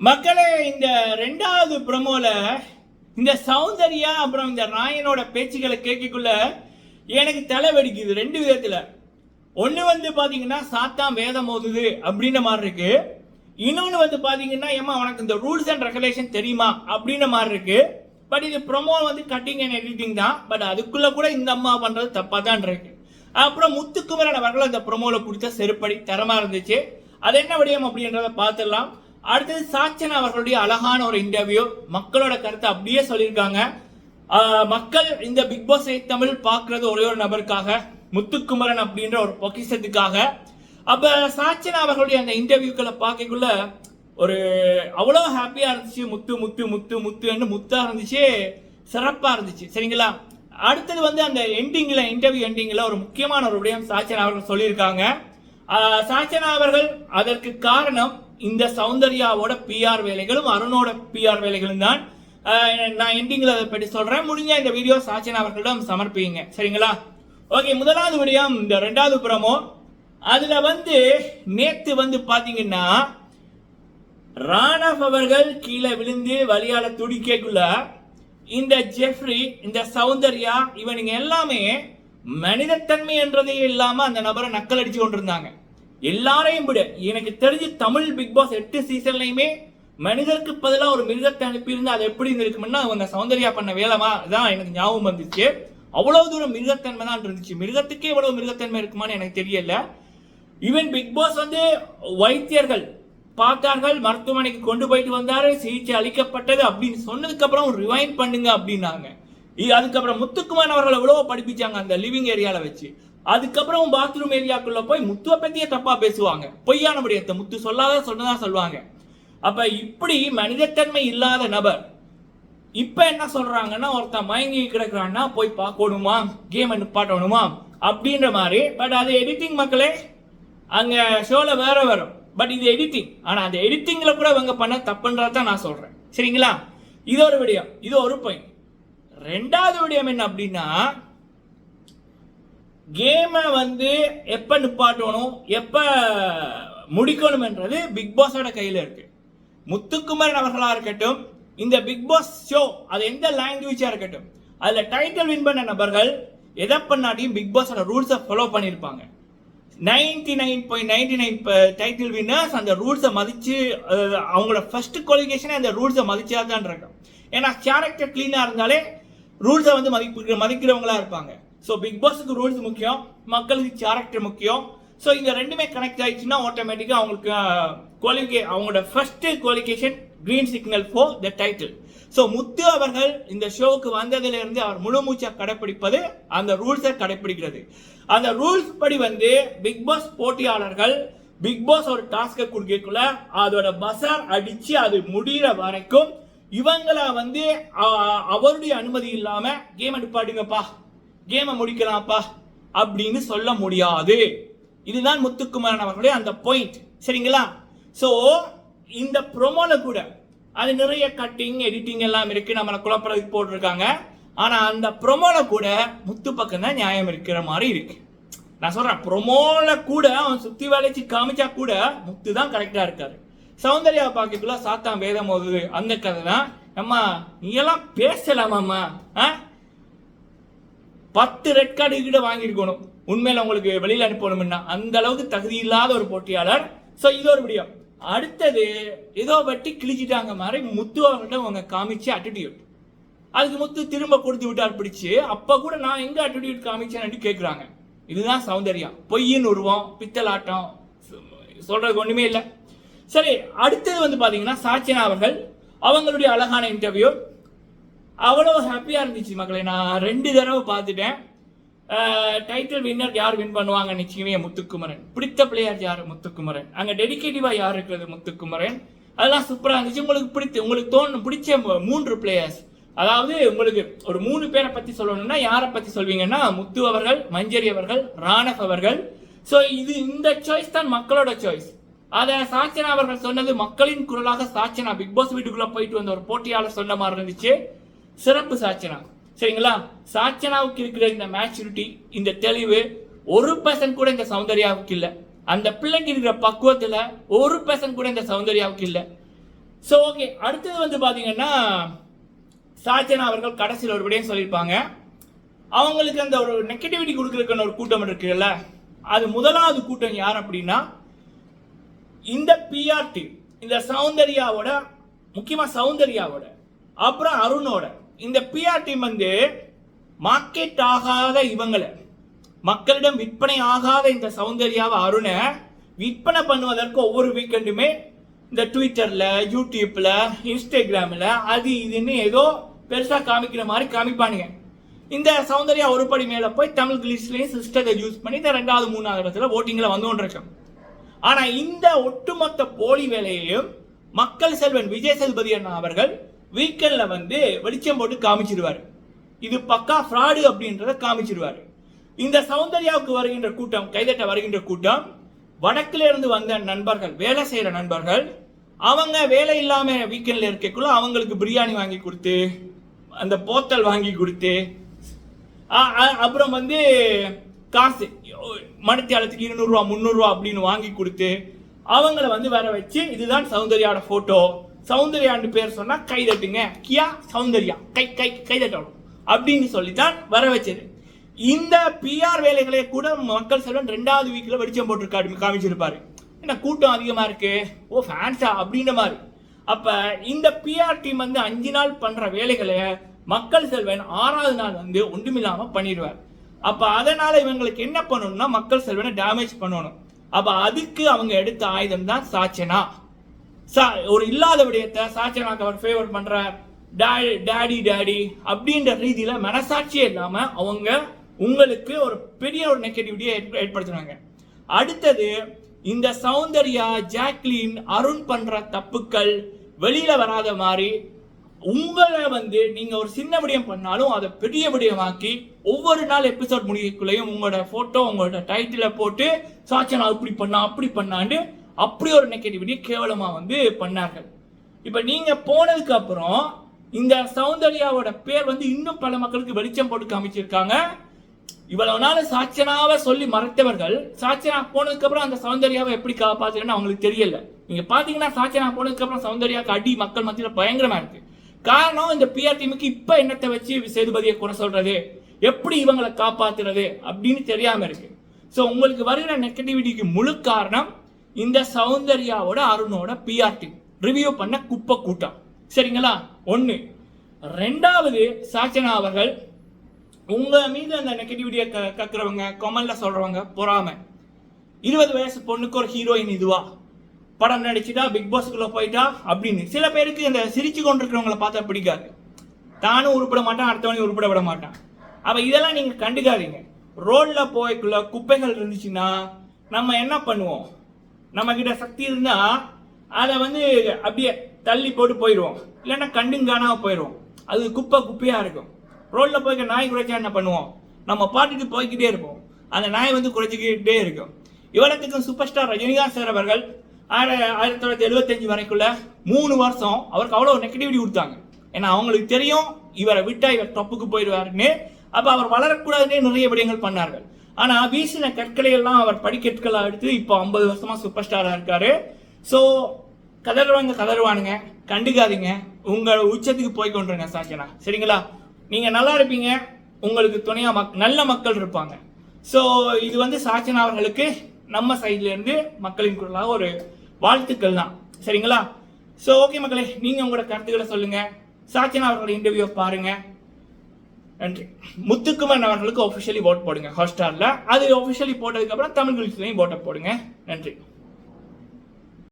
மக்களே இந்த ரெண்டாவது ப்ரமோல இந்த சௌந்தர்யா அப்புறம் இந்த ராயனோட பேச்சுக்களை கேட்கக்குள்ள எனக்கு தலை வெடிக்குது ரெண்டு விதத்தில். ஒன்று வந்து பார்த்தீங்கன்னா சாத்தான் வேதம் ஓதுது அப்படின்ற மாதிரி இருக்கு. இன்னொன்று வந்து பார்த்தீங்கன்னா ஏமா உனக்கு இந்த ரூல்ஸ் அண்ட் ரெகுலேஷன் தெரியுமா அப்படின்ற மாதிரி இருக்கு. பட் இது ப்ரொமோ வந்து கட்டிங் அண்ட் எடிட்டிங் தான். பட் அதுக்குள்ளே கூட இந்த அம்மா பண்ணுறது தப்பாக தான் இருக்கு. அப்புறம் முத்துக்குமரன் அவர்கள் அந்த ப்ரொமோவில் கொடுத்த செருப்படி தரமாக இருந்துச்சு. அது என்ன விடயம் அப்படின்றத பார்த்துடலாம். அடுத்தது சாச்சன் அவர்களுடைய அழகான ஒரு இன்டர்வியூ மக்களோட கருத்தை அப்படியே சொல்லியிருக்காங்க. மக்கள் இந்த பிக் பாஸ் தமிழ் பார்க்கறது ஒரே ஒரு நபருக்காக முத்துக்குமரன் அப்படின்ற ஒரு பொக்கிஷத்துக்காக. அப்ப சாச்சன் அவர்களுடைய அந்த இன்டர்வியூக்களை பார்க்கக்குள்ள ஒரு அவ்வளோ ஹாப்பியா இருந்துச்சு முத்து முத்து முத்து முத்துன்னு முத்தா இருந்துச்சு சிறப்பா இருந்துச்சு. சரிங்களா? அடுத்தது வந்து அந்த எண்டிங்ல இன்டர்வியூ எண்டிங்ல ஒரு முக்கியமான ஒரு விடயம் சாச்சன் அவர்கள் சொல்லியிருக்காங்க. சாச்சனா அவர்கள் அதற்கு காரணம் இந்த சௌந்தர்யாவோட பிஆர் வேலைகளும் அருணோட பிஆர் வேலைகளும் தான். நான் எண்டிங்கில் அதை பற்றி சொல்கிறேன் முடிஞ்ச இந்த வீடியோ சாச்சின் அவர்களிடம் சமர்ப்பிங்க சரிங்களா? ஓகே முதலாவது விடயம் இந்த ரெண்டாவது புறமோ அதில் வந்து நேற்று வந்து பார்த்தீங்கன்னா ராணவ் அவர்கள் கீழே விழுந்து வழியால் துடிக்கக்குள்ள இந்த ஜெஃப்ரி இந்த சௌந்தர்யா இவனுங்க எல்லாமே மனிதத்தன்மை என்றதே இல்லாமல் அந்த நபரை நக்கல் அடிச்சு கொண்டிருந்தாங்க. எல்லாரையும் விட. எனக்கு தெரிஞ்சு தமிழ் பிக் பாஸ் எட்டு சீசன்லையுமே மனிதருக்கு பதிலாக ஒரு மிருகத்தை அனுப்பியிருந்தா அது எப்படி இருந்திருக்கும்னா அவங்க சௌந்தர்யா பண்ண வேலைமா தான் எனக்கு ஞாபகம் வந்துச்சு. அவ்வளவு தூரம் மிருகத்தன்மை தான் இருந்துச்சு. மிருகத்துக்கே இவ்வளவு மிருகத்தன்மை இருக்குமான்னு எனக்கு தெரியல. ஈவன் பிக் பாஸ் வந்து வைத்தியர்கள் பார்த்தார்கள் மருத்துவமனைக்கு கொண்டு போயிட்டு வந்தாரு சிகிச்சை அளிக்கப்பட்டது அப்படின்னு சொன்னதுக்கு அப்புறம் ரிவைன் பண்ணுங்க அப்படின்னாங்க. அதுக்கப்புறம் முத்துக்குமார் அவர்கள் எவ்வளவோ படிப்பிச்சாங்க அந்த லிவிங் ஏரியாவில் வச்சு. அதுக்கப்புறம் பாத்ரூம் ஏரியாக்குள்ள போய் முத்துவ பத்தியே தப்பா பேசுவாங்க. பொய்யான விடயத்தை முத்து சொல்லாத சொன்னதா சொல்லுவாங்க. அப்ப இப்படி மனிதத்தன்மை இல்லாத நபர் இப்ப என்ன சொல்றாங்கன்னா ஒருத்தன் மயங்கி கிடக்குறான்னா போய் பார்க்கணுமா? கேம் நிப்பாட்டணுமா? அப்படின்ற மாதிரி. பட் அது எடிட்டிங் மக்களே அங்க ஷோல வேற வரும். பட் இது எடிட்டிங் ஆனா அந்த எடிட்டிங்ல கூட இவங்க பண்ண தப்புன்றதான் நான் சொல்றேன். சரிங்களா? இது ஒரு விடயம். இது ஒரு பாயிண்ட் ரெண்டாவது விடயம் என்ன அப்படின்னா கேமை வந்து எப்போ நிப்பாட்டணும் எப்போ முடிக்கணும்ன்றது பிக் பாஸோட கையில் இருக்குது முத்துக்குமரன் அவர்களாக இருக்கட்டும் இந்த பிக் பாஸ் ஷோ அது எந்த லாங்குவேஜாக இருக்கட்டும் அதில் டைட்டில் வின் பண்ண நபர்கள் எதை பண்ணாட்டியும் பிக் பாஸோட ரூல்ஸை ஃபாலோ பண்ணியிருப்பாங்க. Ninety nine point ninety nine title winners அந்த ரூல்ஸை மதித்து அவங்களோட ஃபர்ஸ்ட் குவாலிஃபிகேஷனே அந்த ரூல்ஸை மதிச்சா தான் இருக்கும் ஏன்னா கேரக்டர் க்ளீனாக இருந்தாலே ரூல்ஸை வந்து மதிப்பு மதிக்கிறவங்களா இருப்பாங்க. ஸோ பிக் பாஸுக்கு ரூல்ஸ் முக்கியம் மக்களுக்கு கேரக்டர் முக்கியம். ஸோ இந்த ரெண்டுமே கனெக்ட் ஆயிடுச்சுன்னா ஆட்டோமேட்டிக்காக அவங்களுக்கு குவாலிஃபிகே அவங்களோட first qualification green signal for the title so Muthu அவர்கள் இந்த ஷோவுக்கு வந்ததிலிருந்து அவர் முழு மூச்சாக கடைப்பிடிப்பது அந்த ரூல்ஸை கடைப்பிடிக்கிறது. அந்த ரூல்ஸ் படி வந்து பிக் பாஸ் போட்டியாளர்கள் பிக் பாஸ் ஒரு டாஸ்கை கொடுக்கக்குள்ள அதோட பசார் அடித்து அது முடிகிற வரைக்கும் இவங்கள வந்து அவருடைய அனுமதி இல்லாமல் கேம் எடுப்பாடுங்கப்பா கேமை முடிக்கலாம்ப்பா அப்படின்னு சொல்ல முடியாது. இதுதான் முத்துக்குமாரன் அவர்களுடைய அந்த பாயிண்ட் சரிங்களா? ஸோ இந்த ப்ரொமோல கூட அது நிறைய கட்டிங் எடிட்டிங் எல்லாம் இருக்கு. நம்மளை குழப்பறதுக்கு போட்டிருக்காங்க. ஆனா அந்த ப்ரொமோல கூட முத்து பக்கம் தான் நியாயம் இருக்கிற மாதிரி இருக்கு. நான் சொல்றேன் ப்ரொமோல கூட அவன் சுத்தி வளைச்சு காமிச்சா கூட முத்து தான் கரெக்டா இருக்காரு. சௌந்தர்யா பாக்கிக்குள்ள சாத்தான் வேதம் போகுது அந்த கதை தான் அம்மா நீ எல்லாம் பேசலாமாம்மா? ஆ? பத்து ரெட் கார்டு கிட்ட வாங்கியிருக்கணும். உண்மையில் உங்களுக்கு வெளியில் அனுப்பணும்னா அந்த அளவுக்கு தகுதி இல்லாத ஒரு போட்டியாளர். ஸோ இது ஒரு விடியம். அடுத்தது ஏதோ வட்டி கிழிச்சிட்டாங்க மாதிரி முத்து அவர்கிட்ட அவங்க காமிச்ச அட்டிடியூட் அதுக்கு முத்து திரும்ப கொடுத்து விட்டார் பிடிச்சி. அப்போ கூட நான் எங்கே அட்டிடியூட் காமிச்சேன்னு கேட்குறாங்க இதுதான் சௌந்தர்யம். பொய்யின் உருவம் பித்தலாட்டம் சொல்கிறதுக்கு ஒன்றுமே இல்லை. சரி அடுத்தது வந்து பார்த்தீங்கன்னா சாச்சனா அவர்கள் அவங்களுடைய அழகான இன்டர்வியூ அவ்வளோ ஹாப்பியாக இருந்துச்சு மக்களை. நான் ரெண்டு தடவை பார்த்துட்டேன். டைட்டில் வின்னர் யார் வின் பண்ணுவாங்க? நிச்சயமே முத்துக்குமரன். பிடித்த பிளேயர் யார்? முத்துக்குமரன். அங்கே டெடிக்கேட்டிவாக யார் இருக்கிறது? முத்துக்குமரன். அதெல்லாம் சூப்பராக இருந்துச்சு. உங்களுக்கு பிடித்த உங்களுக்கு தோணும் பிடிச்ச மூன்று பிளேயர்ஸ் அதாவது உங்களுக்கு ஒரு மூணு பேரை பற்றி சொல்லணும்னா யாரை பற்றி சொல்வீங்கன்னா முத்து அவர்கள் மஞ்சரி அவர்கள் ராணவ் அவர்கள். ஸோ இது இந்த சாய்ஸ் தான் மக்களோட சாய்ஸ் அதை சாச்சனா அவர்கள் சொன்னது மக்களின் குரலாக சாச்சனா. பிக் பாஸ் வீட்டுக்குள்ளே போயிட்டு வந்த ஒரு போட்டியாளர் சொன்ன மாதிரி இருந்துச்சு. சிறப்பு சாச்சனா. சரிங்களா? சாச்சனாவுக்கு இருக்கிற இந்த மேச்சுரிட்டி இந்த தெளிவு ஒரு பர்சன்ட் கூட இந்த சௌந்தர்யாவுக்கு இல்லை. அந்த பிள்ளைக்கு இருக்கிற பக்குவத்தில் ஒரு பர்சன்ட் கூட இந்த சௌந்தர்யாவுக்கு இல்லை. ஸோ ஓகே அடுத்தது வந்து பார்த்தீங்கன்னா சாச்சனா அவர்கள் கடைசியில் ஒரு சொல்லியிருப்பாங்க. அவங்களுக்கு அந்த ஒரு நெகட்டிவிட்டி கொடுக்குறதுக்கான ஒரு கூட்டம் இருக்குல்ல அது முதலாவது கூட்டம் யார் அப்படின்னா இந்த பிஆர்டி இந்த சௌந்தர்யாவோட முக்கியமாக சௌந்தர்யாவோட அப்புறம் அருணோட இந்த பிஆர் டீம் வந்து மார்க்கெட் ஆகாத இவங்களை மக்களிடம் விற்பனை ஆகாத இந்த சௌந்தர்யாவை அருணை விற்பனை பண்ணுவதற்கு ஒவ்வொரு வீக்கெண்டுமே இந்த ட்விட்டரில் யூடியூப்பில் இன்ஸ்டாகிராமில் அது இதுன்னு ஏதோ பெருசாக காமிக்கிற மாதிரி காமிப்பானுங்க. இந்த சௌந்தர்யா ஒரு படி மேலே போய் தமிழ் லிஸ்ட்லயும் சிஸ்டத்தை யூஸ் பண்ணி இந்த ரெண்டாவது மூணாவது இடத்துல ஓட்டிங்கில் வந்து கொண்டிருக்கோம் ஆனால் இந்த ஒட்டுமொத்த போலி வேலையையும் மக்கள் செல்வன் விஜய் சேதுபதி அண்ணா அவர்கள் வீக்கெண்டில் வந்து வெளிச்சம் போட்டு காமிச்சிருவாரு. இது பக்கா ஃப்ராடு அப்படின்றத காமிச்சிருவாரு. இந்த சௌந்தர்யாவுக்கு வருகின்ற கூட்டம் கைதட்ட வருகின்ற கூட்டம் வடக்குல இருந்து வந்த நண்பர்கள் வேலை செய்யற நண்பர்கள் அவங்க வேலை இல்லாம வீக்கெண்ட்ல இருக்கக்குள்ள அவங்களுக்கு பிரியாணி வாங்கி கொடுத்து அந்த போத்தல் வாங்கி கொடுத்து அப்புறம் வந்து காசு மணித்தியாலத்துக்கு இருநூறுவா முந்நூறுரூவா அப்படின்னு வாங்கி கொடுத்து அவங்கள வந்து வர வச்சு இதுதான் சௌந்தர்யாவோட போட்டோ சௌந்தர்யான்னு பேர் சொன்னால் கை தட்டுங்க. கியா சௌந்தர்யா. கை கை கை தட்டணும். அப்படின்னு சொல்லித்தான் வர வச்சது. இந்த பிஆர் வேலைகளை கூட மக்கள் செல்வன் ரெண்டாவது வீக்கில் வெளிச்சம் போட்டிருக்காரு காமிச்சிருப்பாரு. என்ன கூட்டம் அதிகமாக இருக்கு? ஓ ஃபேன்ஸா அப்படின்ற மாதிரி. அப்போ இந்த பிஆர் டீம் வந்து அஞ்சு நாள் பண்ணுற வேலைகளை மக்கள் செல்வன் ஆறாவது நாள் வந்து ஒன்றுமில்லாமல் பண்ணிடுவார். அப்போ அதனால் இவங்களுக்கு என்ன பண்ணணும்னா மக்கள் செல்வனை டேமேஜ் பண்ணணும். அப்போ அதுக்கு அவங்க எடுத்த ஆயுதம் தான் சாச்சனா. சா ஒரு இல்லாத விடயத்தை சாச்சனாக்கு அவர் ஃபேவர் பண்ணுற டேடி டேடி டேடி அப்படின்ற ரீதியில் மனசாட்சியே இல்லாமல் அவங்க உங்களுக்கு ஒரு பெரிய ஒரு நெகட்டிவிட்டியை ஏற்படுத்துனாங்க. அடுத்தது இந்த சௌந்தர்யா ஜாக்லின் அருண் பண்ற தப்புக்கள் வெளியில வராத மாதிரி உங்களை வந்து நீங்க ஒரு சின்ன விடயம் பண்ணாலும் அதை பெரிய விடயமாக்கி ஒவ்வொரு நாள் எபிசோட் முடியக்குள்ளேயும் உங்களோட போட்டோ உங்களோட டைட்டில போட்டு சாச்சனா இப்படி பண்ணா அப்படி பண்ணாண்டு அப்படி ஒரு நெகட்டிவிட்டி கேவலமாக வந்து பண்ணார்கள். இப்போ நீங்கள் போனதுக்கு அப்புறம் இந்த சௌந்தர்யாவோட பேர் வந்து இன்னும் பல மக்களுக்கு வெளிச்சம் போட்டு காமிச்சிருக்காங்க. இவ்வளவு நாள் சாச்சனாவை சொல்லி மறைத்தவர்கள் சாச்சனா போனதுக்கு அப்புறம் அந்த சௌந்தர்யாவை எப்படி காப்பாத்துறேன்னு அவங்களுக்கு தெரியல. நீங்க பாத்தீங்கன்னா சாச்சனா போனதுக்கு அப்புறம் சௌந்தர்யாவுக்கு அடி மக்கள் மத்தியில் பயங்கரமா இருக்கு. காரணம் இந்த பிஆர் டீமுக்கு இப்ப என்னத்தை வச்சு சேதுபதியை குறை சொல்றது? எப்படி இவங்களை காப்பாத்துறது அப்படின்னு தெரியாம இருக்கு. ஸோ உங்களுக்கு வருகிற நெகட்டிவிட்டிக்கு முழு காரணம் இந்த சௌந்தர்யாவோட அருணோட பிஆர் டீம் ரிவ்யூ பண்ண குப்பை கூட்டம் சரிங்களா? ஒன்று ரெண்டாவது சாச்சனா அவர்கள் உங்கள் மீது அந்த நெகட்டிவிட்டியை க கக்குறவங்க கமெண்ட்ல சொல்கிறவங்க பொறாமல் இருபது வயசு பொண்ணுக்கு ஒரு ஹீரோயின் இதுவா? படம் நடிச்சுட்டா பிக் பாஸ்க்குள்ளே போயிட்டா அப்படின்னு. சில பேருக்கு இந்த சிரிச்சு கொண்டிருக்கிறவங்களை பார்த்தா பிடிக்காது. தானும் உருப்பட மாட்டான் அடுத்தவனையும் உருப்பிட விட மாட்டான். அப்போ இதெல்லாம் நீங்கள் கண்டுக்காதீங்க. ரோட்ல போய்க்குள்ள குப்பைகள் இருந்துச்சுன்னா நம்ம என்ன பண்ணுவோம்? நம்ம கிட்ட சக்தி இருந்தா அதை வந்து அப்படியே தள்ளி போட்டு போயிடுவோம். இல்லைன்னா கண்டும் போயிடுவோம். அது குப்பை குப்பையா இருக்கும். ரோட்ல போய்க்க நாய் குறைச்சா என்ன பண்ணுவோம்? நம்ம பாட்டுக்கு போய்க்கிட்டே இருப்போம். அந்த நாய் வந்து குறைச்சிக்கிட்டே இருக்கும். இவ்வளத்துக்கும் சூப்பர் ஸ்டார் ரஜினிகாந்த் சார் அவர்கள் ஆயிர- ஆயிரத்தி தொள்ளாயிரத்தி எழுபத்தஞ்சு வரைக்குள்ள மூணு வருஷம் அவருக்கு அவ்வளோ நெகட்டிவிட்டி கொடுத்தாங்க. ஏன்னா அவங்களுக்கு தெரியும் இவரை விட்டா இவர் தப்புக்கு போயிடுவாருன்னு. அப்போ அவர் வளரக்கூடாதுன்னே நிறைய விடயங்கள் பண்ணார்கள். ஆனால் வீசின கற்களை எல்லாம் அவர் படிக்கற்களாக எடுத்து இப்போ ஐம்பது வருஷமாக சூப்பர் ஸ்டாராக இருக்காரு. ஸோ கதறுவாங்க கதறுவானுங்க. கண்டுக்காதீங்க. உங்கள் உச்சத்துக்கு போய் கொண்டுருங்க சாச்சனா சரிங்களா? நீங்கள் நல்லா இருப்பீங்க. உங்களுக்கு துணையாக மக் நல்ல மக்கள் இருப்பாங்க. ஸோ இது வந்து சாச்சனா அவர்களுக்கு நம்ம சைட்லேருந்து மக்களின் குரலாக ஒரு வாழ்த்துக்கள் தான். சரிங்களா? ஸோ ஓகே மக்களே நீங்கள் உங்களோட கருத்துக்களை சொல்லுங்கள் சாச்சனா அவர்களோட இன்டர்வியூவை பாருங்கள் நன்றி முத்துக்குமரன் அவர்களுக்கு ஒஃபிஷியலி ஓட் போடுங்க. ஹாட்ஸ்டார்ல அது ஒஃபிஷியலி போட்டதுக்கப்புறம் தமிழ் நியூஸ்லையும் ஓட்டை போடுங்க. நன்றி.